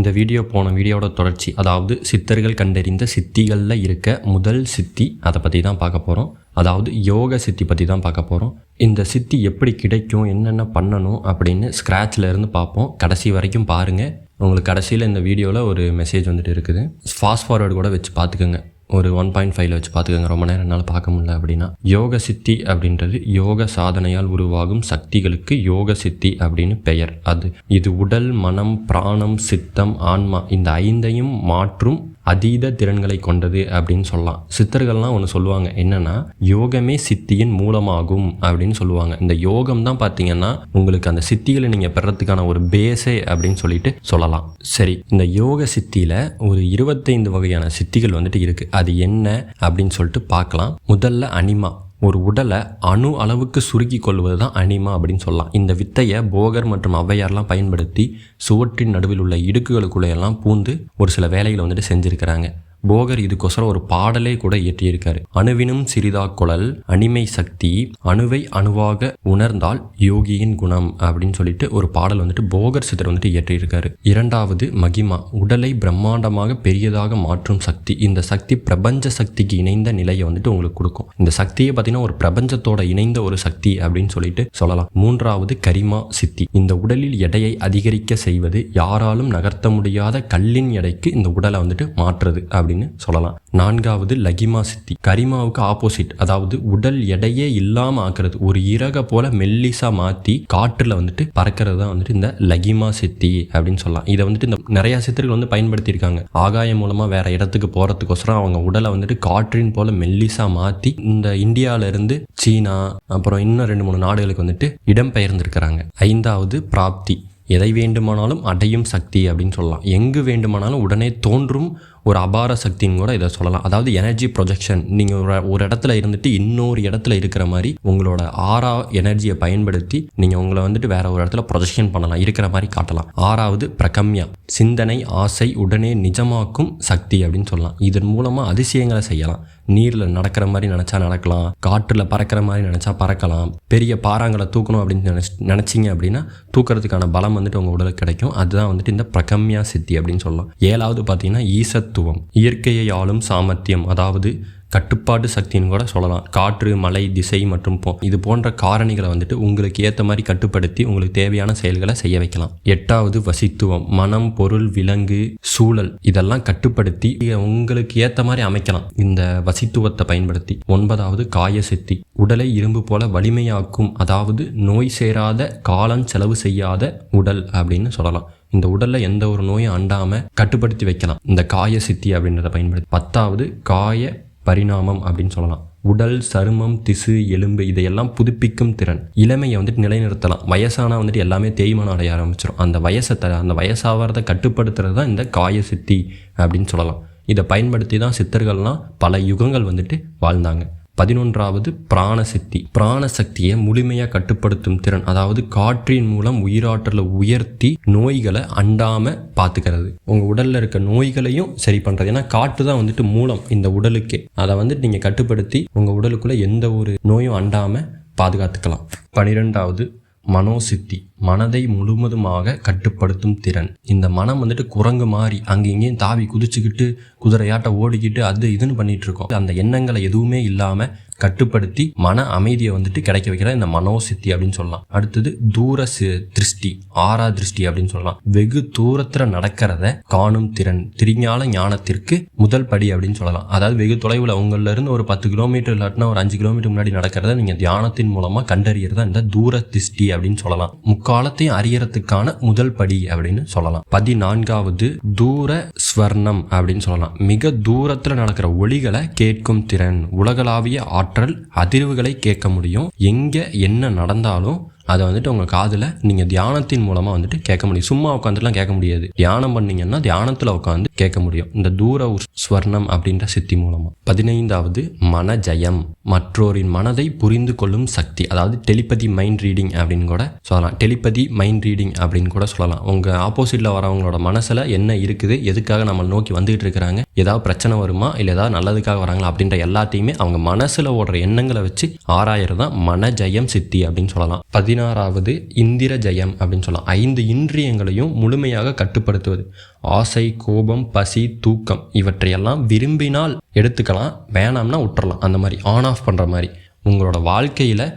இந்த வீடியோ போன வீடியோட தொடர்ச்சி. அதாவது சித்தர்கள் கண்டறிந்த சித்திகளில் இருக்க முதல் சித்தி அதை பற்றி தான் பார்க்க போகிறோம் அதாவது யோக சித்தி பற்றி தான் பார்க்க போகிறோம் இந்த சித்தி எப்படி கிடைக்கும் என்னென்ன பண்ணணும் அப்படின்னு ஸ்க்ராட்ச்ல இருந்து பார்ப்போம். கடைசி வரைக்கும் பாருங்கள் உங்களுக்கு கடைசியில் இந்த வீடியோவில் ஒரு மெசேஜ் வந்துட்டு இருக்குது. ஃபாஸ்ட் ஃபார்வர்டு கூட வச்சு பார்த்துக்குங்க. ஒரு ஒன் பாயிண்ட் ஃபைவ்ல வச்சு பார்த்துக்கோங்க. ரொம்ப நேரம் என்னால் பார்க்க முடியல அப்படின்னா. யோக சித்தி அப்படின்றது யோக சாதனையால் உருவாகும் சக்திகளுக்கு யோக சித்தி அப்படின்னு பெயர். அது இது உடல் மனம் பிராணம் சித்தம் ஆன்மா இந்த ஐந்தையும் மாற்றும் அதீத திறன்களை கொண்டது அப்படின்னு சொல்லலாம். சித்தர்கள்லாம் ஒன்று சொல்லுவாங்க என்னன்னா யோகமே சித்தியின் மூலமாகும் அப்படின்னு சொல்லுவாங்க. இந்த யோகம் தான் பார்த்தீங்கன்னா உங்களுக்கு அந்த சித்திகளை நீங்கள் பெறத்துக்கான ஒரு பேஸே அப்படின்னு சொல்லிட்டு சொல்லலாம். சரி இந்த யோக சித்தியில் ஒரு இருபத்தைந்து வகையான சித்திகள் வந்துட்டு இருக்கு. அது என்ன அப்படின்னு சொல்லிட்டு பார்க்கலாம். முதல்ல அனிமா. ஒரு உடலை அணு அளவுக்கு சுருக்கி கொள்வது தான் அனிமா அப்படின்னு சொல்லலாம். இந்த வித்தையை போகர் மற்றும் ஔவையார்லாம் பயன்படுத்தி சுவற்றின் நடுவில் உள்ள இடுக்குகளுக்குள்ளேயெல்லாம் பூந்து ஒரு சில வேலைகளை வந்துட்டு செஞ்சுருக்கிறாங்க. போகர் இதுக்கோசரம் ஒரு பாடலே கூட இயற்றியிருக்காரு. அணுவினும் சிறிதா குழல் அனிமை சக்தி அணுவை அணுவாக உணர்ந்தால் யோகியின் குணம் அப்படின்னு சொல்லிட்டு ஒரு பாடல் வந்துட்டு போகர் சித்தர் வந்துட்டு இயற்றியிருக்காரு. இரண்டாவது மகிமா உடலை பிரம்மாண்டமாக பெரியதாக மாற்றும் சக்தி. இந்த சக்தி பிரபஞ்ச சக்திக்கு இணைந்த நிலையை வந்துட்டு உங்களுக்கு கொடுக்கும். இந்த சக்தியை பார்த்தீங்கன்னா ஒரு பிரபஞ்சத்தோட இணைந்த ஒரு சக்தி அப்படின்னு சொல்லிட்டு சொல்லலாம். மூன்றாவது கரிமா சித்தி. இந்த உடலில் எடையை அதிகரிக்க செய்வது யாராலும் நகர்த்த முடியாத கல்லின் எடைக்கு இந்த உடலை வந்துட்டு மாற்றுறது அப்படின்னு சொல்லலாம். நான்காவது லகிமா சித்தி. கரிமாவுக்கு ஆப்போசிட் அதாவது உடல் எடையே இல்லாம ஆக்குறது. ஒரு இறக போல மெல்லிசா மாத்தி காற்றுல வந்துட்டு பறக்கிறது தான் வந்துட்டு இந்த லகிமா சித்தி அப்படின்னு சொல்லலாம். இதை வந்துட்டு இந்த நிறைய சித்தர்கள் வந்து பயன்படுத்தியிருக்காங்க. ஆகாயம் மூலமா வேற இடத்துக்கு போறதுக்கோசரம் அவங்க உடலை வந்துட்டு காற்றின் போல மெல்லிசா மாத்தி இந்த இந்தியால இருந்து சீனா அப்புறம் இன்னும் ரெண்டு மூணு நாடுகளுக்கு வந்துட்டு இடம்பெயர்ந்திருக்கிறாங்க. ஐந்தாவது பிராப்தி. எதை வேண்டுமானாலும் அடையும் சக்தி அப்படின்னு சொல்லலாம். எங்கு வேண்டுமானாலும் உடனே தோன்றும் ஒரு அபார சக்தின்னு கூட இதை சொல்லலாம். அதாவது எனர்ஜி ப்ரொஜெக்ஷன் நீங்கள் ஒரு ஒரு இடத்துல இருந்துட்டு இன்னொரு இடத்துல இருக்கிற மாதிரி உங்களோட ஆறா எனர்ஜியை பயன்படுத்தி நீங்கள் உங்களை வந்துட்டு வேற ஒரு இடத்துல ப்ரொஜெக்ஷன் பண்ணலாம். இருக்கிற மாதிரி காட்டலாம். ஆறாவது பிரகம்யா. சிந்தனை ஆசை உடனே நிஜமாக்கும் சக்தி அப்படின்னு சொல்லலாம். இதன் மூலமாக அதிசயங்களை செய்யலாம். நீரில் நடக்கிற மாதிரி நினச்சா நடக்கலாம் காற்றில் பறக்கிற மாதிரி நினச்சா பறக்கலாம் பெரிய பாறாங்களை தூக்கணும் அப்படின்னு நினச்சி நினச்சிங்க அப்படின்னா தூக்கிறதுக்கான பலம் வந்துட்டு உங்கள் உடலுக்கு கிடைக்கும். அதுதான் வந்துட்டு இந்த பிரகம்யா சித்தி அப்படின்னு சொல்லலாம். ஏழாவது பார்த்தீங்கன்னா ஈசத்துவம் இயற்கையை ஆளும் சாமர்த்தியம். அதாவது கட்டுப்பாட்டு சக்தின்னு கூட சொல்லலாம். காற்று மலை திசை மற்றும் போ இது போன்ற காரணிகளை வந்துட்டு உங்களுக்கு ஏற்ற மாதிரி கட்டுப்படுத்தி உங்களுக்கு தேவையான செயல்களை செய்ய வைக்கலாம். எட்டாவது வசித்துவம். மனம் பொருள் விலங்கு சூழல் இதெல்லாம் கட்டுப்படுத்தி உங்களுக்கு ஏற்ற மாதிரி அமைக்கலாம். இந்த வசித்துவத்தை பயன்படுத்தி. ஒன்பதாவது காய சித்தி உடலை இரும்பு போல வலிமையாக்கும் அதாவது நோய் சேராத காலம் செலவு செய்யாத உடல் அப்படின்னு சொல்லலாம். இந்த உடல்ல எந்த ஒரு நோயும் அண்டாம கட்டுப்படுத்தி வைக்கலாம். இந்த காய சித்தி அப்படின்றத பயன்படுத்தி. பத்தாவது காய பரிணாமம் அப்படின்னு சொல்லலாம். உடல் சருமம் திசு எலும்பு இதையெல்லாம் புதுப்பிக்கும் திறன். இளமையை வந்துட்டு நிலைநிறுத்தலாம். வயசானா வந்துட்டு எல்லாமே தேய்மானம் அடைய ஆரம்பிச்சிடும் அந்த வயசை த அந்த வயசாகிறத கட்டுப்படுத்துறது தான் இந்த காய சித்தி அப்படின்னு சொல்லலாம். இதை பயன்படுத்தி தான் சித்தர்கள்லாம் பல யுகங்கள் வந்துட்டு வாழ்ந்தாங்க. பதினொன்றாவது பிராணசக்தி. பிராணசக்தியை முழுமையாக கட்டுப்படுத்தும் திறன் அதாவது காற்றின் மூலம் உயிராற்றலை உயர்த்தி நோய்களை அண்டாம பார்த்துக்கிறது உங்க உடல்ல இருக்க நோய்களையும் சரி பண்றது. ஏன்னா காற்று தான் வந்துட்டு மூலம் இந்த உடலுக்கே. அதை வந்துட்டு நீங்க கட்டுப்படுத்தி உங்க உடலுக்குள்ள எந்த ஒரு நோயும் அண்டாம பாதுகாத்துக்கலாம். பனிரெண்டாவது மனோசித்தி மனதை முழுவதுமாக கட்டுப்படுத்தும் திறன். இந்த மனம் வந்துட்டு குரங்கு மாதிரி அங்கே இங்கேயும் தாவி குதிச்சுக்கிட்டு குதிரையாட்ட ஓடிக்கிட்டு அது இதுன்னு பண்ணிட்டு இருக்கோம். அந்த எண்ணங்களை எதுவுமே இல்லாமல் கட்டுப்படுத்தி மன அமைதியை வந்துட்டு கிடைக்க வைக்கிற இந்த மனோசித்தி அப்படின்னு சொல்லலாம். அடுத்தது தூர திருஷ்டி ஆறா திருஷ்டி அப்படின்னு சொல்லலாம். வெகு தூரத்துல நடக்கிறத காணும் திறன் திருஞான ஞானத்திற்கு முதல் படி அப்படின்னு சொல்லலாம். அதாவது வெகு தொலைவில் உங்கள்ல இருந்து ஒரு பத்து கிலோமீட்டர் இல்லாட்டினா ஒரு அஞ்சு கிலோமீட்டர் முன்னாடி நடக்கிறத நீங்க தியானத்தின் மூலமா கண்டறியறதா இந்த தூர திருஷ்டி அப்படின்னு சொல்லலாம். முக்காலத்தையும் அறியறதுக்கான முதல் படி அப்படின்னு சொல்லலாம். பதினான்காவது தூர ஸ்வர்ணம் அப்படின்னு சொல்லலாம். மிக தூரத்துல நடக்கிற ஒளிகளை கேட்கும் திறன் உலகளாவிய ஆற்றல் அதிர்வுகளை கேட்க முடியும். எங்க என்ன நடந்தாலும் அதை வந்துட்டு உங்கள் காதில் நீங்கள் தியானத்தின் மூலமாக வந்துட்டு கேட்க முடியும். சும்மா உட்காந்துலாம் கேட்க முடியாது. தியானம் பண்ணீங்கன்னா தியானத்தில் உட்காந்து கேட்க முடியும். இந்த தூர ஸ்வர்ணம் அப்படின்ற சித்தி மூலமாக பதினைந்தாவது மன ஜெயம். மற்றோரின் மனதை புரிந்து கொள்ளும் சக்தி. அதாவது டெலிபதி மைண்ட் ரீடிங் அப்படின்னு கூட சொல்லலாம். டெலிபதி மைண்ட் ரீடிங் அப்படின்னு கூட சொல்லலாம். உங்கள் ஆப்போசிட்டில் வரவங்களோட மனசில் என்ன இருக்குது எதுக்காக நம்ம நோக்கி வந்துகிட்டு இருக்கிறாங்க ஏதாவது பிரச்சனை வருமா இல்லை ஏதாவது நல்லதுக்காக வராங்களா அப்படின்ற எல்லாத்தையுமே அவங்க மனசில் ஓடுற எண்ணங்களை வச்சு ஆராயிறது தான் மன ஜெயம் சித்தி அப்படின்னு சொல்லலாம். பதினாறாவது இந்திர ஜெயம் அப்படின்னு சொல்லலாம். ஐந்து இன்றியங்களையும் முழுமையாக கட்டுப்படுத்துவது. ஆசை கோபம் பசி தூக்கம் இவற்றையெல்லாம் விரும்பினால் எடுத்துக்கலாம். வேணாம்னா விட்டுறலாம். அந்த மாதிரி ஆன் ஆஃப் பண்ணுற மாதிரி. உங்களோட வாழ்க்கையில்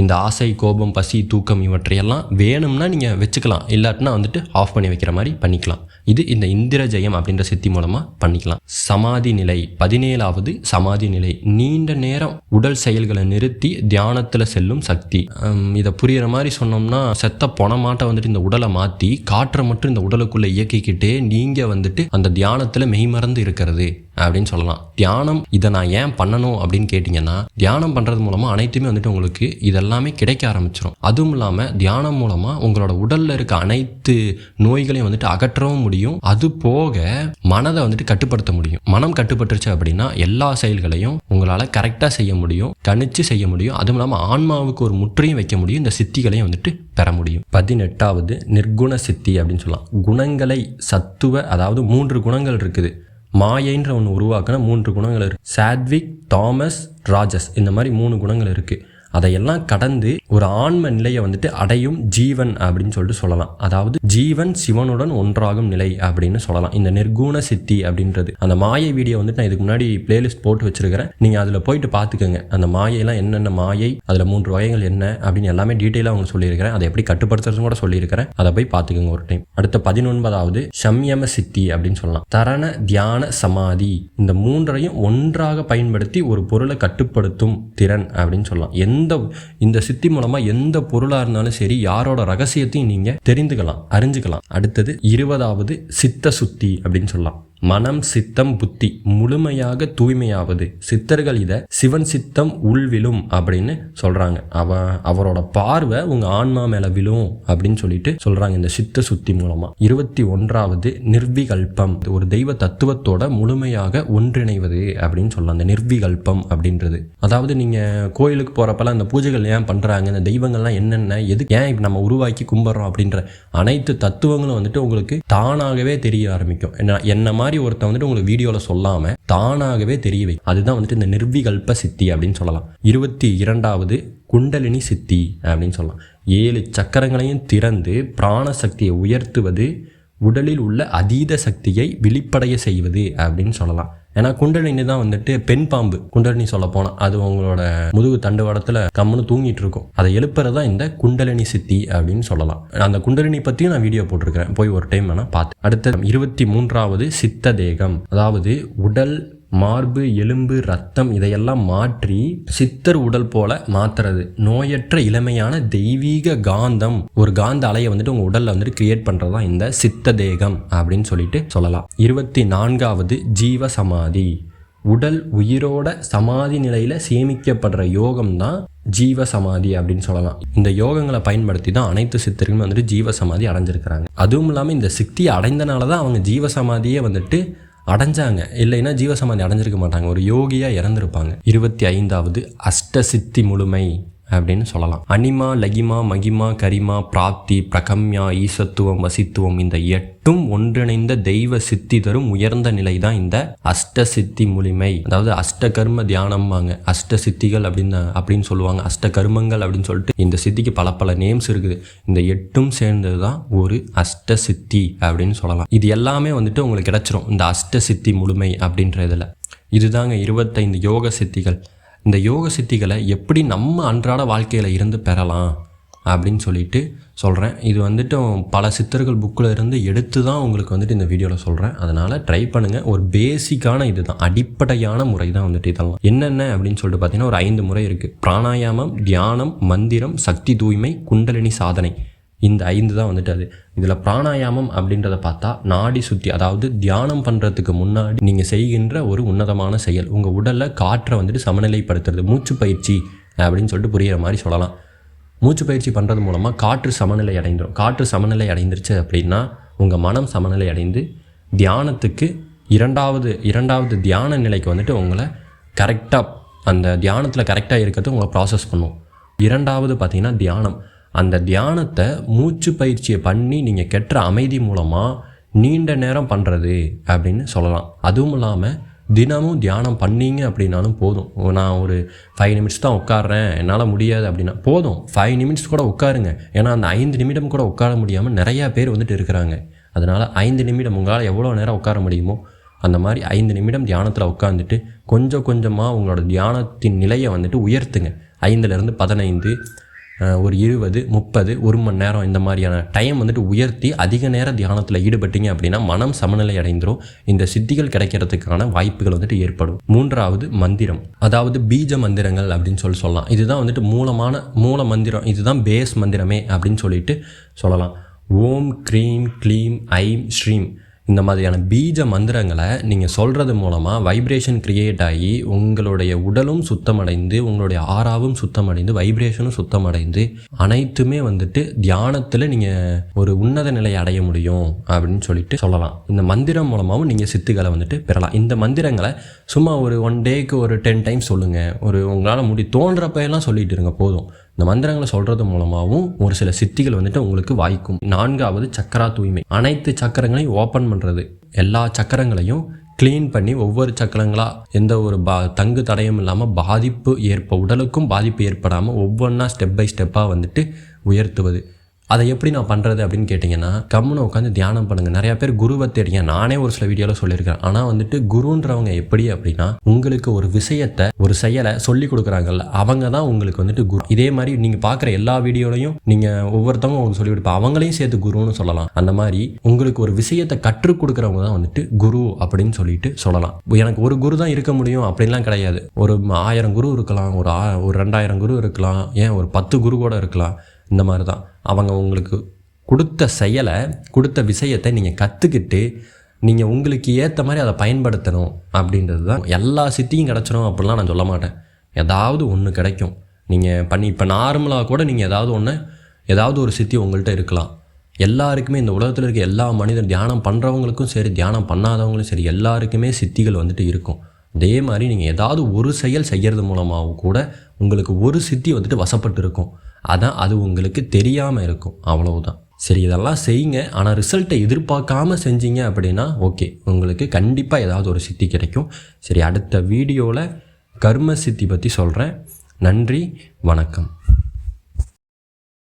இந்த ஆசை கோபம் பசி தூக்கம் இவற்றையெல்லாம் வேணும்னா நீங்கள் வச்சுக்கலாம். இல்லாட்டினா வந்துட்டு ஆஃப் பண்ணி வைக்கிற மாதிரி பண்ணிக்கலாம். இது இந்த இந்திர ஜெயம் அப்படின்ற சித்தி மூலமாக பண்ணிக்கலாம். சமாதி நிலை பதினேழாவது சமாதி நிலை. நீண்ட நேரம் உடல் செயல்களை நிறுத்தி தியானத்தில் செல்லும் சக்தி. இதை புரியிற மாதிரி சொன்னோம்னா செத்த பொணமாட்டை வந்துட்டு இந்த உடலை மாற்றி காற்றை மட்டும் இந்த உடலுக்குள்ளே இயக்கிக்கிட்டே நீங்கள் வந்துட்டு அந்த தியானத்தில் மெய்மறந்து இருக்கிறது. அப்படின்னு சொல்லலாம். தியானம் இதை நான் ஏன் பண்ணணும் அப்படின்னு கேட்டிங்கன்னா தியானம் பண்ணுறது மூலமாக அனைத்துமே வந்துட்டு உங்களுக்கு இதெல்லாமே கிடைக்க ஆரம்பிச்சிடும் அதுவும் இல்லாமல் தியானம் மூலமாக உங்களோட உடலில் இருக்க அனைத்து நோய்களையும் வந்துட்டு அகற்றவும் முடியும். அது போக மனதை வந்துட்டு கட்டுப்படுத்த முடியும். மனம் கட்டுப்பட்டுருச்சு அப்படின்னா எல்லா செயல்களையும் உங்களால் கரெக்டாக செய்ய முடியும் கணிச்சு செய்ய முடியும். அதுவும் இல்லாமல் ஆன்மாவுக்கு ஒரு முற்றையும் வைக்க முடியும். இந்த சித்திகளையும் வந்துட்டு பெற முடியும். பதினெட்டாவது நிர்குண சித்தி அப்படின்னு சொல்லலாம். குணங்களை சத்துவ அதாவது மூன்று குணங்கள் இருக்குது. மாயைன்ற ஒன்று உருவாக்கின மூன்று குணங்கள் இருக்குது சாத்விக் தாமஸ் ராஜஸ். இந்த மாதிரி மூணு குணங்கள் இருக்குது அதையெல்லாம் கடந்து ஒரு ஆன்ம நிலையை வந்துட்டு அடையும் ஜீவன் அப்படின்னு சொல்லிட்டு சொல்லலாம். அதாவது ஜீவன் சிவனுடன் ஒன்றாகும் நிலை அப்படின்னு சொல்லலாம். இந்த நிர்குண சித்தி அப்படின்றது. அந்த மாயை வீடியோ வந்துட்டு நான் இதுக்கு முன்னாடி பிளேலிஸ்ட் போட்டு வச்சிருக்கிறேன். நீங்கள் அதில் போயிட்டு பார்த்துக்கோங்க அந்த மாயெல்லாம் என்னென்ன மாயை அதில் மூன்று வகைகள் என்ன அப்படின்னு எல்லாமே டீட்டெயிலாக உங்களுக்கு சொல்லியிருக்கிறேன். அதை எப்படி கட்டுப்படுத்துறதுன்னு கூட சொல்லியிருக்கிறேன். அதை போய் பார்த்துக்கோங்க ஒரு டைம் அடுத்த பதினொன்பதாவது சம்யம சித்தி அப்படின்னு சொல்லலாம். தரண தியான சமாதி. இந்த மூன்றையும் ஒன்றாக பயன்படுத்தி ஒரு பொருளை கட்டுப்படுத்தும் திறன் அப்படின்னு சொல்லலாம். எந்த இந்த சித்தி மூலமா எந்த பொருளா இருந்தாலும் சரி யாரோட ரகசியத்தையும் நீங்க தெரிந்துக்கலாம் அறிஞ்சுக்கலாம். அடுத்தது இருபதாவது சித்த சுத்தி அப்படின்னு சொல்லலாம். மனம் சித்தம் புத்தி முழுமையாக தூய்மையாவது. சித்தர்கள் இதை சிவன் சித்தம் உள்விழும் அப்படின்னு சொல்றாங்க. அவ அவரோட பார்வை உங்க ஆன்மா மேல விழும் அப்படின்னு சொல்லிட்டு சொல்றாங்க இந்த சித்த சுத்தி மூலமா. இருபத்தி ஒன்றாவது நிர்விகல்பம். ஒரு தெய்வ தத்துவத்தோட முழுமையாக ஒன்றிணைவது அப்படின்னு சொல்லலாம் அந்த நிர்விகல்பம் அப்படின்றது. அதாவது நீங்க கோயிலுக்கு போறப்பெல்லாம் அந்த பூஜைகள் ஏன் பண்றாங்க? இந்த தெய்வங்கள்லாம் என்னென்ன எது ஏன் இப்ப நம்ம உருவாக்கி கும்பிட்றோம் அப்படின்ற அனைத்து தத்துவங்களும் வந்துட்டு உங்களுக்கு தானாகவே தெரிய ஆரம்பிக்கும். என்ன என்ன மாதிரி ஒருத்தன் வந்துட்டு உங்களுக்கு வீடியோவில் சொல்லாம தானாகவே தெரிய வைக்கும் அதுதான் வந்துட்டு இந்த நிர்விகல்ப சித்தி அப்படின்னு சொல்லலாம். இருபத்தி இரண்டாவது குண்டலினி சித்தி அப்படின்னு சொல்லலாம். ஏழு சக்கரங்களையும் திறந்து பிராண சக்தியை உயர்த்துவது உடலில் உள்ள அதீத சக்தியை விழிப்படைய செய்வது அப்படின்னு சொல்லலாம். ஏன்னா குண்டலினி தான் வந்துட்டு பெண் பாம்பு. குண்டலினி சொல்ல போனால் அது உங்களோட முதுகு தண்டுவடத்தில் கம்முன்னு தூங்கிட்டு இருக்கும். அதை எழுப்புறதா இந்த குண்டலினி சித்தி அப்படின்னு சொல்லலாம். அந்த குண்டலினி பற்றியும் நான் வீடியோ போட்டிருக்கிறேன். போய் ஒரு டைம் வேணால் பார்த்து அடுத்த இருபத்தி மூன்றாவது சித்த தேகம். அதாவது உடல் மார்பு எலும்பு ரத்தம் இதையெல்லாம் மாற்றி சித்தர் உடல் போல மாத்துறது. நோயற்ற இளமையான தெய்வீக காந்தம். ஒரு காந்த அலையை வந்துட்டு உங்க உடல்ல வந்துட்டு கிரியேட் பண்றது தான் இந்த சித்த தேகம் அப்படின்னு சொல்லிட்டு சொல்லலாம். இருபத்தி நான்காவது ஜீவ சமாதி உடல் உயிரோட சமாதி நிலையில சேமிக்கப்படுற யோகம் தான் ஜீவ சமாதி அப்படின்னு சொல்லலாம். இந்த யோகங்களை பயன்படுத்தி தான் அனைத்து சித்தர்களும் வந்துட்டு ஜீவ சமாதி அடைஞ்சிருக்கிறாங்க. அதுவும் இல்லாமல் இந்த சித்தியை அடைந்தனால தான் அவங்க ஜீவ சமாதியே வந்துட்டு அடைஞ்சாங்க. இல்லைன்னா ஜீவசமாதி அடைஞ்சிருக்க மாட்டாங்க. ஒரு யோகியாக இறந்துருப்பாங்க. இருபத்தி ஐந்தாவது அஷ்டசித்தி முழுமை. அப்படின்னு சொல்லலாம். அனிமா லகிமா மகிமா கரிமா பிராப்தி பிரகம்யா ஈசத்துவம் வசித்துவம் இந்த எட்டும் ஒன்றிணைந்த தெய்வ சித்தி தரும் உயர்ந்த நிலை தான் இந்த அஷ்ட சித்தி முழுமை. அதாவது அஷ்ட கர்ம தியானம்பாங்க. அஷ்ட சித்திகள் அப்படின்னு அப்படின்னு சொல்லுவாங்க. அஷ்ட கர்மங்கள் அப்படின்னு சொல்லிட்டு இந்த சித்திக்கு பல பல நேம்ஸ் இருக்குது. இந்த எட்டும் சேர்ந்தது தான் ஒரு அஷ்ட சித்தி அப்படின்னு சொல்லலாம். இது எல்லாமே வந்துட்டு உங்களுக்கு கிடைச்சிரும். இந்த அஷ்ட சித்தி முழுமை அப்படின்ற இதுதாங்க இருபத்தைந்து யோக சித்திகள். இந்த யோக சித்திகளை எப்படி நம்ம அன்றாட வாழ்க்கையில் இருந்து பெறலாம் அப்படின்னு சொல்லிட்டு சொல்கிறேன் இது வந்துட்டு பல சித்தர்கள் புக்கில் இருந்து எடுத்து தான் உங்களுக்கு வந்துட்டு இந்த வீடியோவில் சொல்கிறேன் அதனால் ட்ரை பண்ணுங்கள் ஒரு பேசிக்கான இது தான் அடிப்படையான முறை தான் வந்துட்டு இதெல்லாம். என்னென்ன அப்படின்னு சொல்லிட்டு பார்த்தீங்கன்னா ஒரு ஐந்து முறை இருக்குது பிராணாயாமம் தியானம் மந்திரம் சக்தி தூய்மை குண்டலினி சாதனை. இந்த ஐந்து தான் வந்துட்டு அது இதில் பிராணாயாமம் அப்படின்றத பார்த்தா நாடி சுற்றி அதாவது தியானம் பண்ணுறதுக்கு முன்னாடி நீங்கள் செய்கின்ற ஒரு உன்னதமான செயல். உங்கள் உடலில் காற்றை வந்துட்டு சமநிலைப்படுத்துறது. மூச்சு பயிற்சி அப்படின்னு சொல்லிட்டு புரிகிற மாதிரி சொல்லலாம். மூச்சு பயிற்சி பண்ணுறது மூலமாக காற்று சமநிலை அடைந்துடும் காற்று சமநிலை அடைந்துருச்சு அப்படின்னா உங்கள் மனம் சமநிலை அடைந்து தியானத்துக்கு இரண்டாவது இரண்டாவது தியான நிலைக்கு வந்துட்டு உங்களை கரெக்டாக அந்த தியானத்தில் கரெக்டாக இருக்கிறது உங்களை ப்ராசஸ் பண்ணும். இரண்டாவது பார்த்திங்கன்னா தியானம். அந்த தியானத்தை மூச்சு பயிற்சியை பண்ணி நீங்கள் கெட்டுற அமைதி மூலமாக நீண்ட நேரம் பண்ணுறது அப்படின்னு சொல்லலாம். அதுவும் இல்லாமல் தினமும் தியானம் பண்ணீங்க அப்படின்னாலும் போதும். நான் ஒரு ஃபைவ் நிமிட்ஸ் தான் உட்காடுறேன் என்னால் முடியாது அப்படின்னா போதும். ஃபைவ் நிமிட்ஸ் கூட உட்காருங்க. ஏன்னா அந்த ஐந்து நிமிடம் கூட உட்கார முடியாமல் நிறையா பேர் வந்துட்டு இருக்கிறாங்க. அதனால் ஐந்து நிமிடம் உங்களால் எவ்வளோ நேரம் உட்கார முடியுமோ அந்த மாதிரி ஐந்து நிமிடம் தியானத்தில் உட்காந்துட்டு கொஞ்சம் கொஞ்சமாக உங்களோட தியானத்தின் நிலையை வந்துட்டு உயர்த்துங்க. ஐந்துலேருந்து பதினைந்து ஒரு இருபது முப்பது ஒரு மணி நேரம் இந்த மாதிரியான டைம் வந்துட்டு உயர்த்தி அதிக நேரம் தியானத்தில் ஈடுபட்டீங்க அப்படின்னா மனம் சமநிலை அடைந்துரும். இந்த சித்திகள் கிடைக்கிறதுக்கான வாய்ப்புகள் வந்துட்டு ஏற்படும். மூன்றாவது மந்திரம். அதாவது பீஜ மந்திரங்கள் அப்படின்னு சொல்லி சொல்லலாம். இதுதான் வந்துட்டு மூலமான மூல மந்திரம். இதுதான் பேஸ் மந்திரமே அப்படின்னு சொல்லிட்டு சொல்லலாம். ஓம் க்ரீம் க்ளீம் ஐம் ஸ்ரீம். இந்த மாதிரியான பீஜ மந்திரங்களை நீங்கள் சொல்கிறது மூலமாக வைப்ரேஷன் க்ரியேட் ஆகி உங்களுடைய உடலும் சுத்தமடைந்து உங்களுடைய ஆறாவும் சுத்தமடைந்து வைப்ரேஷனும் சுத்தமடைந்து அனைத்துமே வந்துட்டு தியானத்தில் நீங்கள் ஒரு உன்னத நிலையை அடைய முடியும் அப்படின்னு சொல்லிட்டு சொல்லலாம். இந்த மந்திரம் மூலமாகவும் நீங்கள் சித்துக்களை வந்துட்டு பெறலாம். இந்த மந்திரங்களை சும்மா ஒரு ஒன் டேக்கு ஒரு டென் டைம்ஸ் சொல்லுங்கள் ஒரு உங்களால் முடி தோன்றப்பையெல்லாம் சொல்லிட்டு இருங்க போதும். இந்த மந்திரங்களை சொல்கிறது மூலமாகவும் ஒரு சில சித்திகள் வந்துட்டு உங்களுக்கு வாய்க்கும். நான்காவது சக்கரா தூய்மை. அனைத்து சக்கரங்களையும் ஓப்பன் பண்ணுறது எல்லா சக்கரங்களையும் க்ளீன் பண்ணி ஒவ்வொரு சக்கரங்களா எந்த ஒரு பா தங்கு தடையும் இல்லாமல் பாதிப்பு ஏற்ப உடலுக்கும் பாதிப்பு ஏற்படாமல் ஒவ்வொன்றா ஸ்டெப் பை ஸ்டெப்பாக வந்துட்டு உயர்த்துவது. அதை எப்படி நான் பண்ணுறது அப்படின்னு கேட்டிங்கன்னா கம்முன்னு உட்காந்து தியானம் பண்ணுங்கள் நிறையா பேர் குருவை தேடிங்க. நானே ஒரு சில வீடியோவில் சொல்லியிருக்கேன். ஆனால் வந்துட்டு குருன்றவங்க எப்படி அப்படின்னா உங்களுக்கு ஒரு விஷயத்தை ஒரு செயலை சொல்லி கொடுக்குறாங்கல்ல அவங்க தான் உங்களுக்கு வந்துட்டு குரு. இதே மாதிரி நீங்கள் பார்க்குற எல்லா வீடியோலையும் நீங்கள் ஒவ்வொருத்தவங்க உங்களுக்கு சொல்லி கொடுப்பா அவங்களையும் சேர்த்து குருன்னு சொல்லலாம். அந்த மாதிரி உங்களுக்கு ஒரு விஷயத்தை கற்றுக் கொடுக்குறவங்க தான் வந்துட்டு குரு அப்படின்னு சொல்லிட்டு சொல்லலாம். எனக்கு ஒரு குரு தான் இருக்க முடியும் அப்படின்லாம் கிடையாது. ஒரு ஆயிரம் குரு இருக்கலாம் ஒரு ஆ ஒரு ரெண்டாயிரம் குரு இருக்கலாம் ஏன் ஒரு பத்து குரு கூட இருக்கலாம். இந்த மாதிரி தான் அவங்க உங்களுக்கு கொடுத்த செயலை கொடுத்த விஷயத்தை நீங்கள் கற்றுக்கிட்டு நீங்கள் உங்களுக்கு ஏற்ற மாதிரி அதை பயன்படுத்தணும் அப்படின்றது தான் எல்லா சித்தியும் கிடச்சிரும் அப்படிலாம் நான் சொல்ல மாட்டேன். ஏதாவது ஒன்று கிடைக்கும். நீங்கள் பண்ணி இப்போ நார்மலாக கூட நீங்கள் ஏதாவது ஒன்று ஏதாவது ஒரு சித்தி உங்கள்கிட்ட இருக்கலாம். எல்லாருக்குமே இந்த உலகத்தில் இருக்க எல்லா மனிதன் தியானம் பண்ணுறவங்களுக்கும் சரி தியானம் பண்ணாதவங்களும் சரி எல்லாருக்குமே சித்திகள் வந்துட்டு இருக்கும். அதே மாதிரி நீங்கள் ஏதாவது ஒரு செயல் செய்கிறது மூலமாகவும் கூட உங்களுக்கு ஒரு சித்தி வந்துட்டு வசப்பட்டு இருக்கும் அதான் அது உங்களுக்கு தெரியாமல் இருக்கும். அவ்வளவுதான். சரி இதெல்லாம் செய்யுங்க. ஆனால் ரிசல்ட்டை எதிர்பார்க்காம செஞ்சீங்க அப்படின்னா ஓகே. உங்களுக்கு கண்டிப்பாக ஏதாவது ஒரு சித்தி கிடைக்கும். சரி அடுத்த வீடியோவில் கர்ம சித்தி பற்றி சொல்கிறேன் நன்றி வணக்கம்.